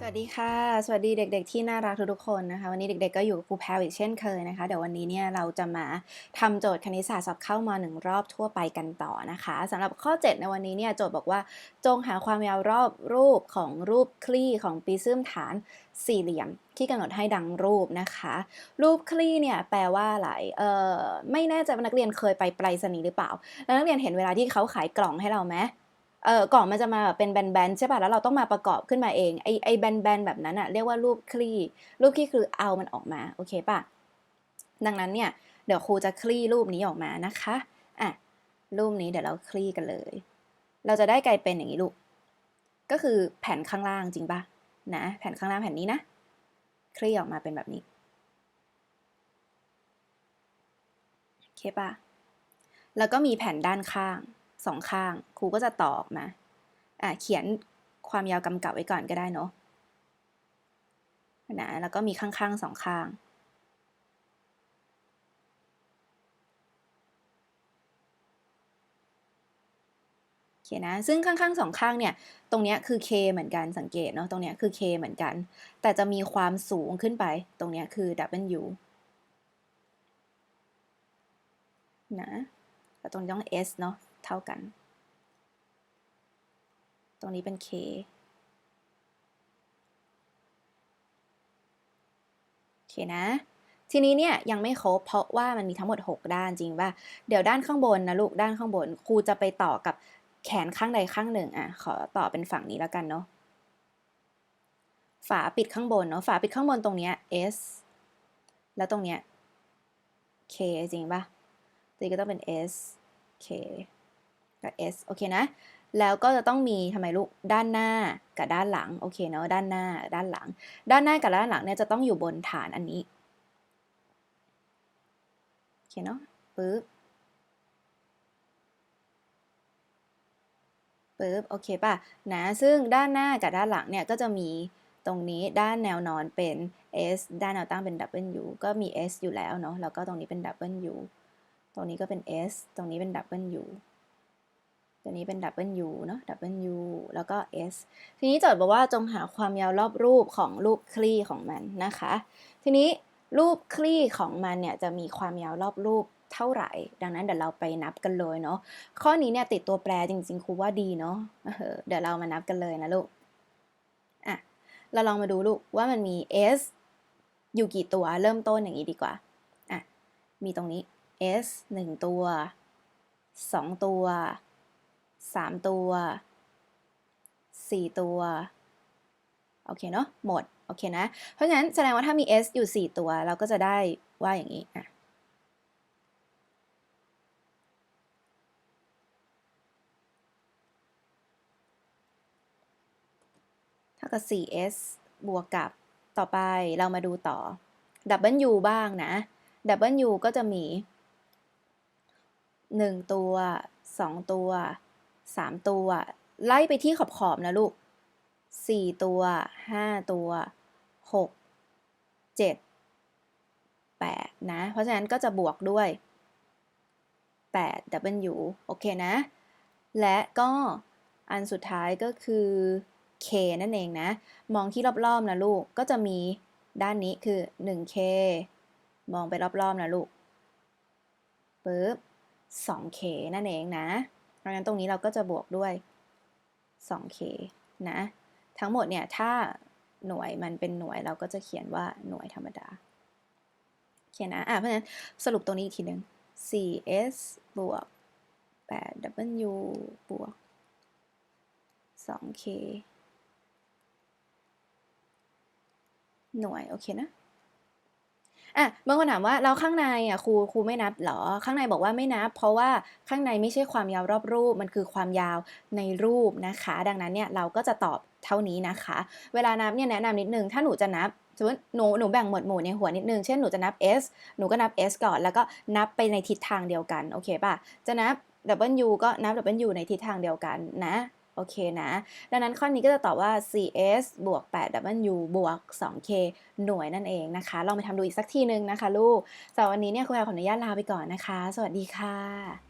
สวัสดีค่ะ สวัสดีเด็ก ๆ ที่น่ารักทุกๆคนนะคะ วันนี้เด็ก ๆ ก็อยู่กับครูแพรวอีกเช่นเคยนะคะ เดี๋ยววันนี้เนี่ยเราจะมาทำโจทย์คณิตศาสตร์สอบเข้ามาหนึ่งรอบทั่วไปกันต่อนะคะสำหรับข้อ 7 ในวันนี้เนี่ยโจทย์บอกว่าจงหาความยาวรอบรูปของรูปคลี่ของปริซึมฐานสี่เหลี่ยมที่กำหนดให้ดังรูปนะคะ รูปคลี่เนี่ยแปลว่าอะไรเออไม่แน่ใจว่านักเรียนเคยไปไปรษณีย์หรือเปล่า แล้วนักเรียนเห็นเวลาที่เขาขายกล่องให้เราไหม เออกล่องมันจะมาแบบเป็นแบนๆใช่ป่ะแล้วเราต้องมาประกอบขึ้นมาเองไอไอแบนๆแบบนั้นอะเรียกว่ารูปคลี่ รูปคลี่คือเอามันออกมาโอเคป่ะดังนั้นเนี่ยเดี๋ยวครูจะคลี่รูปนี้ออกมานะคะอะรูปนี้เดี๋ยวเราคลี่กันเลย เราจะได้กลายเป็นอย่างนี้ลูกก็คือแผ่นข้างล่างจริงป่ะนะแผ่นข้างล่างแผ่นนี้นะคลี่ออกมาเป็นแบบนี้โอเคป่ะแล้วก็มีแผ่นด้านข้าง สองข้าง ครูก็จะต่อออกมาอะเขียนความยาวกำกับไว้ก่อนก็ได้เนาะนะแล้วก็มีข้างๆสองข้างโอเคนะซึ่งข้างๆสองข้างเนี่ย ตรงเนี้ยคือ k เหมือนกันสังเกตเนาะตรงเนี้ยคือ k เหมือนกัน แต่จะมีความสูงขึ้นไป ตรงเนี้ยคือ w นะแล้วตรงนี้ต้อง s เนาะ เท่ากัน ตรงนี้เป็น k โอเคนะ ทีนี้เนี่ยยังไม่ครบเพราะว่ามันมีทั้งหมด 6 ด้านจริงป่ะ เดี๋ยวด้านข้างบนนะลูกด้านข้างบนครูจะไปต่อกับแขนข้างใดข้างหนึ่งอะขอต่อเป็นฝั่งนี้แล้วกันเนาะฝาปิดข้างบนเนาะฝาปิดข้างบนตรงเนี้ย s แล้วตรงเนี้ย k จริงป่ะตีก็ต้องเป็น s k กับ s โอเคนะ แล้วก็จะต้องมีทำไมลูก ด้านหน้ากับด้านหลัง โอเคเนาะ ด้านหน้า ด้านหลัง ด้านหน้ากับด้านหลังเนี่ยจะต้องอยู่บนฐานอันนี้ โอเคเนาะ ปึ๊บ ปึ๊บ โอเคป่ะ นะ ซึ่งด้านหน้ากับด้านหลังเนี่ยก็จะมีตรงนี้ด้านแนวนอนเป็น s ด้านแนวตั้งเป็น w ก็มี s อยู่แล้วเนาะ แล้วก็ตรงนี้เป็น w ตรงนี้ก็เป็น s ตรงนี้เป็น w ตัวนี้เป็น W เนาะ W แล้วก็ S ทีนี้โจทย์บอกว่าจงหาความยาวรอบรูปของรูปคลี่ของมันนะคะ ทีนี้รูปคลี่ของมันเนี่ยจะมีความยาวรอบรูปเท่าไหร่ ดังนั้นเดี๋ยวเราไปนับกันเลยเนาะ ข้อนี้เนี่ยติดตัวแปรจริงๆครูว่าดีเนาะเดี๋ยวเรามานับกันเลยนะลูก อะ เราลองมาดูลูกว่ามันมี S อยู่กี่ตัว เริ่มต้นอย่างนี้ดีกว่า อะ มีตรงนี้ S 1 ตัว 2 ตัว สามตัวสี่ตัวโอเคเนาะหมดโอเคนะ เพราะฉะนั้นแสดงว่าถ้ามี s อยู่ 4 ตัว เราก็จะได้ว่าอย่างนี้อะเท่ากับ 4s บวกกับต่อไปเรามาดูต่อ w บ้างนะ w ก็จะมี 1 ตัว 2 ตัว สามตัว ไล่ไปที่ขอบขอบนะลูกสี่ตัวห้าตัวหกเจ็ดแปดนะ เพราะฉะนั้นก็จะบวกด้วยแปด W โอเคนะ และก็อันสุดท้ายก็คือ K นั่นเองนะ มองที่รอบๆนะลูก ก็จะมีด้านนี้คือ 1K มองไปรอบๆนะลูกปึ๊บ 2K นั่นเองนะ ราะนั้นตรงนี้เราก็จะบวกด้วย 2k นะ ทั้งหมดเนี่ยถ้าหน่วยมันเป็นหน่วยเราก็จะเขียนว่าหน่วยธรรมดา เขียนนะอะเพราะฉะนั้นสรุปตรงนี้อีกทีหนึ่ง 4s บวก 8w บวก 2k หน่วย โอเคนะ อะบางคนถามว่าเราข้างในอะครูครูไม่นับหรอ ข้างในบอกว่าไม่นับ เพราะว่าข้างในไม่ใช่ความยาวรอบรูป มันคือความยาวในรูปนะคะ ดังนั้นเนี่ยเราก็จะตอบเท่านี้นะคะ เวลานับเนี่ยแนะนำนิดนึงถ้าหนูจะนับสมมติหนูหนูแบ่งหมวดหมู่ในหัวนิดนึง เช่นหนูจะนับ S หนูก็นับ S ก่อน แล้วก็นับไปในทิศทางเดียวกัน โอเคป่ะ จะนับ W ก็นับ W ในทิศทางเดียวกันนะ โอเคนะ ดังนั้นข้อนี้ก็จะตอบว่า cs บวก 8w บวก 2k หน่วยนั่นเองนะคะ ลองไปทำดูอีกสักทีนึงนะคะลูกสำหรับวันนี้เนี่ยครูแอลขออนุญาตลาไปก่อนนะคะ สวัสดีค่ะ